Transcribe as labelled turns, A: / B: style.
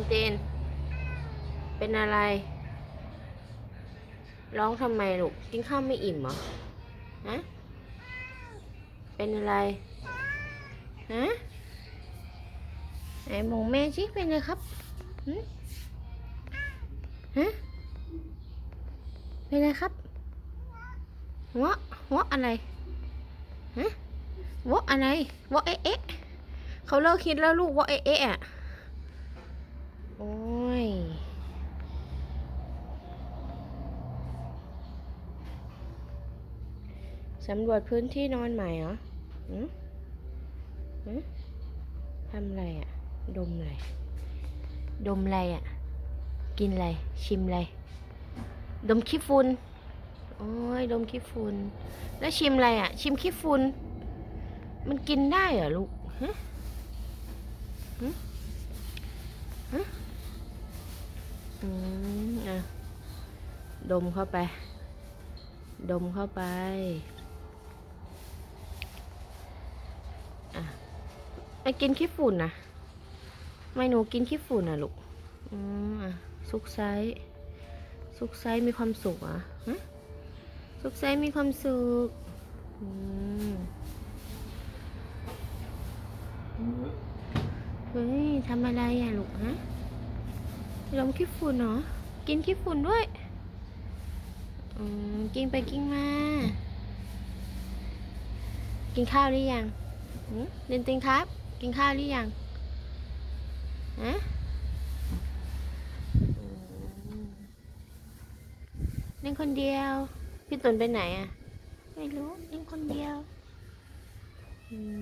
A: นเตนเป็นอะไร ร้องทำไมลูกกินข้าวไม่อิ่มเหรอฮะเป็นอะไรฮะไหนมองแม่ชิเป็นอะไรครับฮะเป็นอะไรครับวะวะอะไรฮะวะอะไรวะเอ๊ะเอ๊ะเขาเลิกคิดแล้วลูกวะเอ๊ะเอ๊ะอะ โอ้ย สำรวจพื้นที่นอนใหม่เหรอหืมหืมทำอะไรอะ่ะ ดมอะไร ดมอะไรอะ่ะ กินอะไร ชิมอะไร ดมขี้ฝุ่น โอ้ย ดมขี้ฝุ่น แล้วชิมอะไรอะ่ะ ชิมขี้ฝุ่น มันกินได้เหรอลูกฮะฮะฮะ อืมอะดมเข้าไป ดมเข้าไปอะไปกินขี้ฝุ่นนะไม่หนูกินขี้ฝุ่นอะลูกอืมอะซุกไซส์ซุกไซมีความสุขอะฮะซุกไซมีความสุขอืมเฮ้ยทำอะไรอะลูกฮะ ดมขี้ฝุ่นเหรอ กินขี้ฝุ่นด้วยอืมกินไปกินมา กินข้าวหรือยังหืมเรนติงครับ กินข้าวหรือยังฮะอืมเล่นคนเดียว พี่ตุนไปไหนอะ ไม่รู้เล่นคนเดียวอืม